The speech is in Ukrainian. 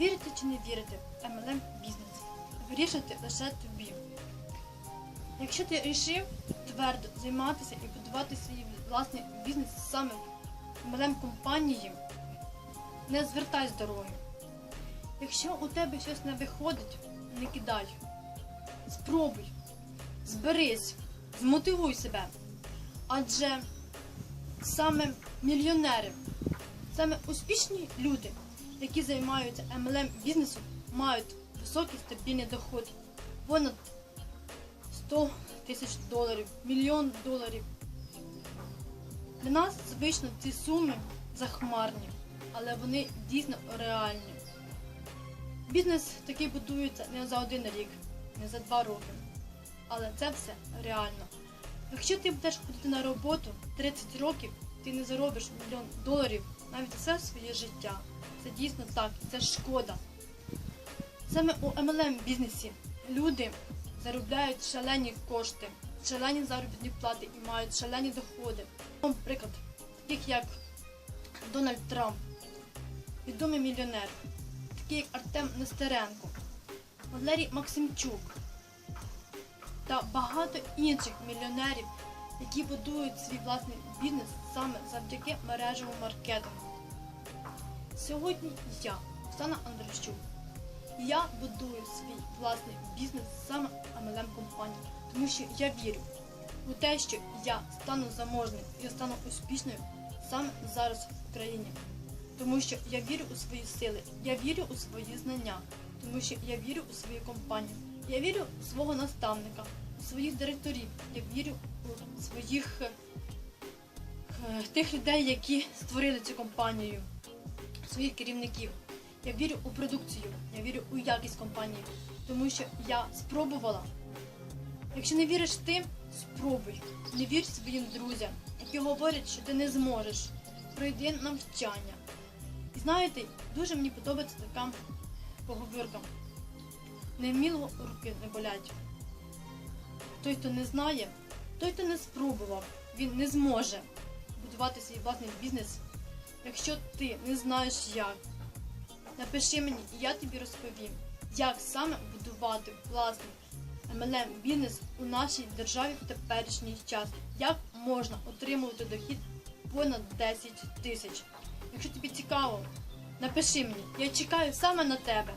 Вірити чи не вірити MLM бізнес? Вирішити лише тобі. Якщо ти рішив твердо займатися і будувати свій власний бізнес саме в MLM компанії, не звертай з дороги. Якщо у тебе щось не виходить, не кидай. Спробуй, зберись, змотивуй себе. Адже саме мільйонери, саме успішні люди, які займаються MLM бізнесом, мають високий стабільний доход. Понад 100 тисяч доларів, мільйон доларів. Для нас звично ці суми захмарні, але вони дійсно реальні. Бізнес такий будується не за один рік, не за два роки. Але це все реально. Якщо ти будеш ходити на роботу 30 років, ти не заробиш мільйон доларів навіть все своє життя. Це дійсно так, це шкода. Саме у MLM бізнесі люди заробляють шалені кошти, шалені заробітні плати і мають шалені доходи. Наприклад, таких як Дональд Трамп, відомий мільйонер, такий як Артем Нестеренко, Валерій Максимчук та багато інших мільйонерів, які будують свій власний бізнес саме завдяки мережевому маркетингу. Сьогодні я, Оксана Андрощук, я будую свій власний бізнес саме MLM компанії, тому що я вірю у те, що я стану заможним і стану успішною саме зараз в Україні. Тому що я вірю у свої сили, я вірю у свої знання, тому що я вірю у свою компанію. Я вірю у свого наставника, своїх директорів, я вірю у своїх е, е, тих людей, які створили цю компанію, своїх керівників. Я вірю у продукцію, я вірю у якість компанії, тому що я спробувала. Якщо не віриш ти, спробуй. Не вір своїм друзям, які говорять, що ти не зможеш. Пройди навчання. І знаєте, дуже мені подобається така поговорка. Невміло руки не болять. Той, хто не знає, той, хто не спробував, він не зможе будувати свій власний бізнес, якщо ти не знаєш як. Напиши мені, і я тобі розповім, як саме будувати власний MLM бізнес у нашій державі в теперішній час, як можна отримувати дохід понад 10 тисяч. Якщо тобі цікаво, напиши мені, я чекаю саме на тебе.